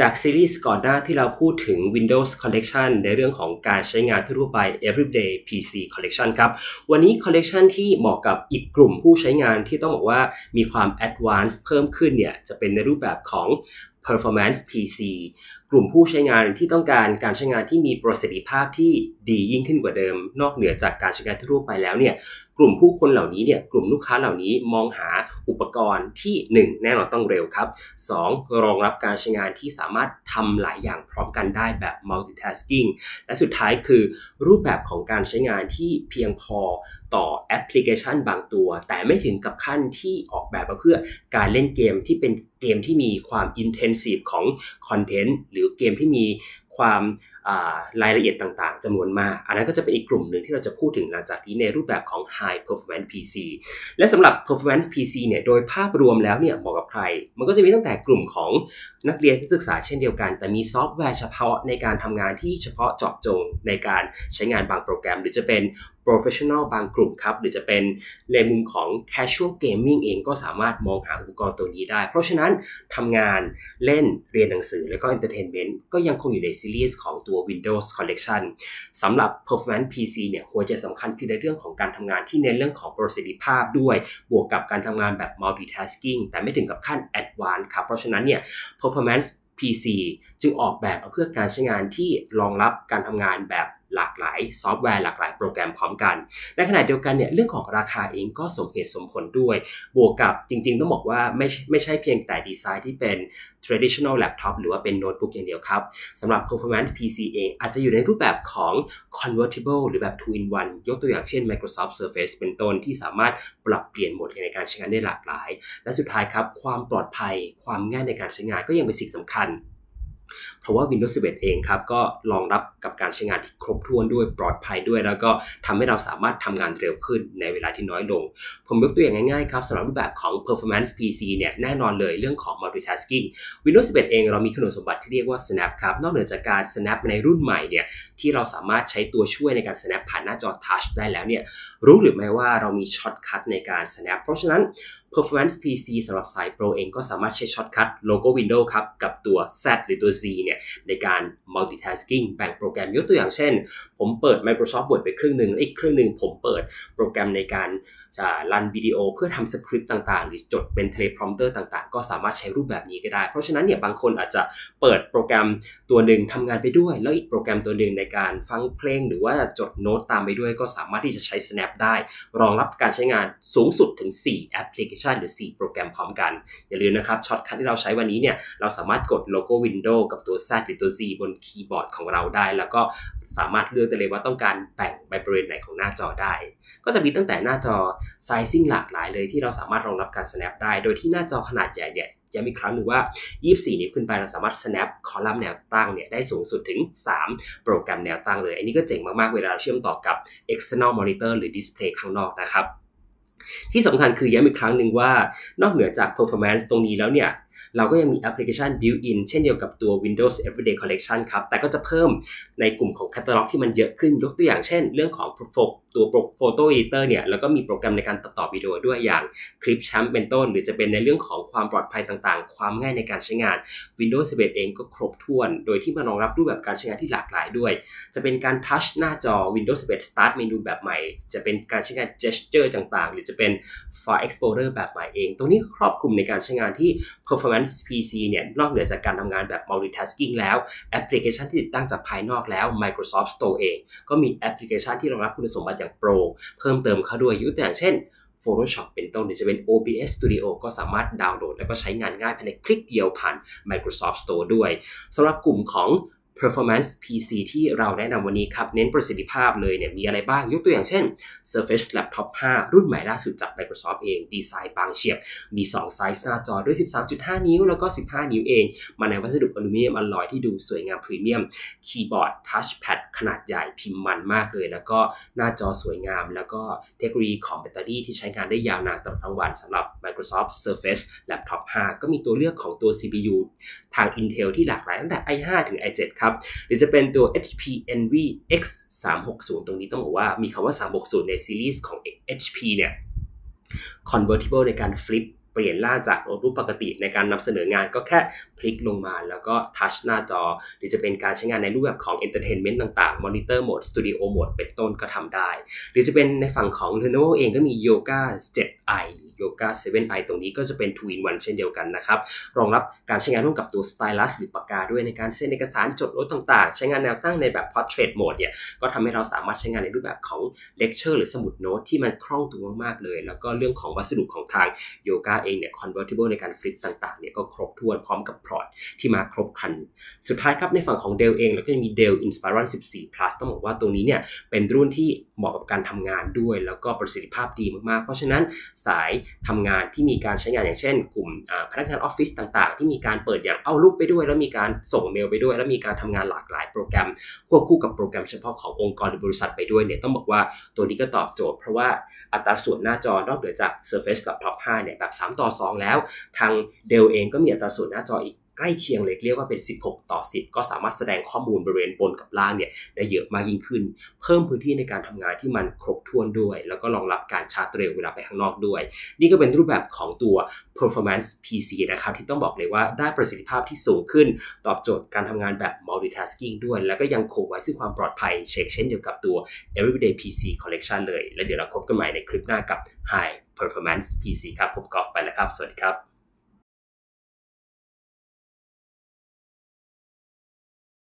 จากซีรีส์ก่อนหน้าที่เราพูดถึง Windows Collection ในเรื่องของการใช้งานทั่วไป Everyday PC Collection ครับ วันนี้ Collection ที่เหมาะกับอีกกลุ่มผู้ใช้งานที่ต้องบอกว่ามีความ Advanced เพิ่มขึ้นเนี่ย จะเป็นในรูปแบบของ Performance PC ลุ่มผู้ใช้งานที่ต้องการการใช้งานที่มีประสิทธิภาพที่ดียิ่งขึ้นกว่าเดิม นอกเหนือจากการใช้งานทั่วไปแล้วเนี่ยกลุ่มผู้คนเหล่านี้เนี่ยกลุ่มลูกค้าเหล่านี้มองหาอุปกรณ์ที่ 1 แน่นอนต้องเร็วครับ 2. รองรับการใช้งานที่สามารถทำหลายอย่างพร้อมกันได้แบบ multitasking และสุดท้ายคือ รูปแบบของการใช้งานที่เพียงพอต่อแอปพลิเคชันบางตัว แต่ไม่ถึงกับขั้นที่ออกแบบมาเพื่อการเล่นเกมที่เป็นเกมที่มีความ intensive ของคอนเทนต์หรือเกมที่มีความ รายละเอียดต่างๆจำนวนมาก อันนั้นก็จะเป็นอีกกลุ่มหนึ่งที่เราจะพูดถึงหลังจากนี้ในรูปแบบของ High Performance PC และสำหรับ Performance PC เนี่ยโดยภาพรวมแล้วเนี่ยเหมาะกับใคร มันก็จะมีตั้งแต่กลุ่มของนักเรียนที่ศึกษาเช่นเดียวกัน แต่มีซอฟต์แวร์เฉพาะในการทำงานที่เฉพาะเจาะจงในการใช้งานบางโปรแกรม หรือจะเป็น professional บางกลุ่มครับ หรือจะเป็นในมุมของ casual gaming เองก็สามารถมองหาอุปกรณ์ตัวนี้ได้ เพราะฉะนั้นทำงานเล่นเรียนหนังสือแล้วก็ entertainment ก็ยังคงอยู่ในซีรีส์ของตัว Windows Collection สำหรับ performance PC เนี่ยหัวใจสำคัญคือในเรื่องของการทำงานที่เน้นเรื่องของประสิทธิภาพด้วย บวกกับการทำงานแบบ multitasking แต่ไม่ถึงกับขั้น advanced ครับ เพราะฉะนั้นเนี่ย performance PC จึงออกแบบมาเพื่อการใช้งานที่รองรับการทำงานแบบหลากหลายซอฟต์แวร์หลากหลายโปรแกรมพร้อมกัน ในขณะเดียวกันเนี่ยเรื่องของราคาเองก็สมเหตุสมผลด้วย บวกกับจริงๆ ต้องบอกว่าไม่ไม่ใช่เพียงแต่ดีไซน์ที่เป็น traditional laptop หรือว่าเป็นโน้ตบุ๊กอย่างเดียวครับสำหรับ performance PC เองอาจจะอยู่ในรูปแบบของ convertible หรือแบบ two in one ยกตัวอย่างเช่น Microsoft Surface เป็นต้นที่สามารถปรับเปลี่ยนโหมดในการใช้งานได้หลากหลาย และสุดท้ายครับความปลอดภัยความง่ายในการใช้งานก็ยังเป็นสิ่งสำคัญ เพราะว่า Windows 11 เองครับก็รองรับกับการใช้งานที่ครบถ้วนด้วยปลอดภัยด้วย แล้วก็ทำให้เราสามารถทำงานเร็วขึ้นในเวลาที่น้อยลง ผมยกตัวอย่างง่ายๆครับสำหรับรูปแบบของ performance PC เนี่ยแน่นอนเลยเรื่องของ multitasking Windows 11 เองเรามีคุณสมบัติที่เรียกว่า snap ครับนอกเหนือจากการ snap ในรุ่นใหม่เนี่ยที่เราสามารถใช้ตัวช่วยในการ snap ผ่านหน้าจอ touch ได้แล้วเนี่ยรู้หรือไม่ว่าเรามีช็อตคัทในการ snap เพราะฉะนั้น performance PC สำหรับสาย Pro เองก็สามารถใช้ช็อตคัทโลโก้ Windows ครับ กับตัว Z หรือตัว Z เนี่ย ในการ multitasking แบ่งโปรแกรมยกตัวอย่างเช่น ผมเปิด Microsoft Word ไปเครื่องหนึ่งอีกเครื่องหนึ่งผมเปิดโปรแกรมในการจะรันวิดีโอเพื่อทำสคริปต์ต่างๆ หรือจดเป็น teleprompter ต่างๆ ก็สามารถใช้รูปแบบนี้ก็ได้ เพราะฉะนั้นเนี่ยบางคนอาจจะเปิดโปรแกรมตัวหนึ่งทำงานไปด้วย แล้วอีกโปรแกรมตัวหนึ่งในการฟังเพลง หรือว่าจดโน้ตตามไปด้วย ก็สามารถที่จะใช้ snap ได้ รองรับการใช้งานสูงสุดถึง 4 แอปพลิเคชันหรือ 4 โปรแกรมพร้อมกัน อย่าลืมนะครับช็อตคัทที่เราใช้วันนี้เนี่ยเราสามารถกดโลโก้ Windows กับตัว Z หรือตัว Z บนคีย์บอร์ดของเราได้ แล้วก็สามารถเลือกได้เลยว่าต้องการแบ่งไปบริเวณไหนของหน้าจอได้ ก็จะมีตั้งแต่หน้าจอไซซิ่งหลากหลายเลยที่เราสามารถรองรับการ snap ได้ โดยที่หน้าจอขนาดใหญ่เนี่ยย้ำอีกครั้งหนึ่งว่า 24 นิ้วขึ้นไปเราสามารถ snap คอลัมน์แนวตั้งเนี่ยได้สูงสุดถึง 3 โปรแกรมแนวตั้งเลย อันนี้ก็เจ๋งมากๆ เวลาเราเชื่อมต่อกับ external monitor หรือ display ข้างนอกนะครับ ที่สำคัญคือย้ำอีกครั้งหนึ่งว่านอกเหนือจาก performance ตรงนี้แล้วเนี่ย เราก็ยังมีแอปพลิเคชัน built-in เช่นเดียวกับตัว Windows Everyday Collection ครับ แต่ก็จะเพิ่มในกลุ่มของแคตตาล็อกที่มันเยอะขึ้น ยกตัวอย่างเช่น เรื่องของตัวโฟโต้เอดเตอร์เนี่ย แล้วก็มีโปรแกรมในการตัดต่อวิดีโอด้วยอย่างคลิปชัมเป็นต้น หรือจะเป็นในเรื่องของความปลอดภัยต่างๆ ความง่ายในการใช้งาน Windows 11 เองก็ครบถ้วน โดยที่มารองรับรูปแบบการใช้งานที่หลากหลายด้วย จะเป็นการทัชหน้าจอ Windows 11 Start เมนูแบบใหม่ จะเป็นการใช้งาน gesture ต่างๆ หรือจะเป็น File Explorer แบบใหม่เอง ตรงนี้ครอบคลุมในการใช้งานที่ performance PC เนี่ยนอกเหนือจากการทำงานแบบ multitasking แล้วแอปพลิเคชันที่ติดตั้งจากภายนอกแล้ว Microsoft Store เอง ก็มีแอปพลิเคชันที่รองรับคุณสมบัติอย่าง Pro เพิ่มเติมเข้าด้วยยกตัวอย่างเช่น Photoshop เป็นต้นหรือจะเป็น OBS Studio ก็สามารถดาวน์โหลด แล้วก็ใช้งานง่ายภายในคลิกเดียวผ่าน Microsoft Store ด้วยสำหรับกลุ่มของ performance PC ที่เราแนะนำวันนี้ครับ เน้นประสิทธิภาพเลยเนี่ยมีอะไรบ้าง ยกตัวอย่างเช่น Surface Laptop 5 รุ่นใหม่ล่าสุดจาก Microsoft เอง ดีไซน์บางเฉียบ มี 2 ไซส์หน้าจอด้วย 13.5 นิ้ว แล้วก็ 15 นิ้วเอง มาในวัสดุอลูมิเนียมอลลอยที่ดูสวยงามพรีเมียม คีย์บอร์ด ทัชแพดขนาดใหญ่พิมพ์มันมากเลย แล้วก็หน้าจอสวยงาม แล้วก็เทคโนโลยีของแบตเตอรี่ที่ใช้งานได้ยาวนานตลอดทั้งวันสำหรับ Microsoft Surface Laptop 5 ก็มีตัวเลือกของตัว CPU ทาง Intel ที่หลากหลายตั้งแต่ i5 ถึง i7 ครับหรือจะเป็นตัว HP Envy X 360ตรงนี้ต้องบอกว่ามีคำว่า 360 ในซีรีส์ของ HP เนี่ย convertible ในการ flip เปลี่ยนล่าจากโน้ตบุ๊กปกติในการนำเสนองานก็แค่พลิกลงมาแล้วก็ทัชหน้าจอ หรือจะเป็นการใช้งานในรูปแบบของ Entertainment ต่างๆ Monitor Mode Studio Mode เป็นต้นก็ทำได้ หรือจะเป็นในฝั่งของ Lenovo เองก็มี Yoga 7i Yoga 7i ตรงนี้ก็จะเป็น 2 in 1เช่นเดียวกันนะครับ รองรับการใช้งานร่วมกับตัว Stylus หรือปากกาด้วยในการเซ็นเอกสารจดโน้ตต่างๆ ใช้งานแนวตั้งในแบบ Portrait Mode เนี่ยก็ทำให้เราสามารถใช้งานในรูปแบบของ Lecture หรือสมุดโน้ตที่มันคล่องตัวมากๆเลย แล้วก็เรื่องของวัสดุของทาง Yoga เองเนี่ย convertible ในการฟลิปต่างๆเนี่ยก็ครบถ้วนพร้อมกับพอร์ตที่มาครบครัน สุดท้ายครับในฝั่งของ Dell เองแล้วก็จะมี Dell Inspiron 14 Plus ต้องบอกว่าตัวนี้เนี่ยเป็นรุ่นที่เหมาะกับการทำงานด้วย แล้วก็ประสิทธิภาพดีมากๆ เพราะฉะนั้นสายทำงานที่มีการใช้งานอย่างเช่น กลุ่มพนักงานออฟฟิศต่างๆ ที่มีการเปิดอย่างเอารูปไปด้วย แล้วมีการส่งเมลไปด้วย แล้วมีการทำงานหลากหลายโปรแกรม ควบคู่กับโปรแกรมเฉพาะขององค์กรหรือบริษัทไปด้วยเนี่ยต้องบอกว่าตัวนี้ก็ตอบโจทย์เพราะว่าอัตราส่วนหน้าจอนอกเหนือจาก Surface กับ Top 5เนี่ยแบบ 3 ต่อ 2 แล้ว ทาง Dell เองก็มีอัตราส่วนหน้าจออีก ใกล้เคียงเลยเรียกว่าเป็น 16 ต่อ 10 ก็สามารถแสดงข้อมูลบริเวณบนกับล่างเนี่ยได้เยอะมากยิ่งขึ้น เพิ่มพื้นที่ในการทำงานที่มันครบถ้วนด้วย แล้วก็รองรับการชาร์จเร็วเวลาไปข้างนอกด้วย นี่ก็เป็นรูปแบบของตัว performance PC นะครับที่ต้องบอกเลยว่าได้ประสิทธิภาพที่สูงขึ้น ตอบโจทย์การทำงานแบบ multitasking ด้วย แล้วก็ยังคงไว้ซึ่งความปลอดภัยเช็คเช่นเดียวกับตัว everyday PC collection เลย และเดี๋ยวเราพบกันใหม่ในคลิปหน้ากับ high performance PC ครับผมกอล์ฟไปแล้วครับ สวัสดีครับ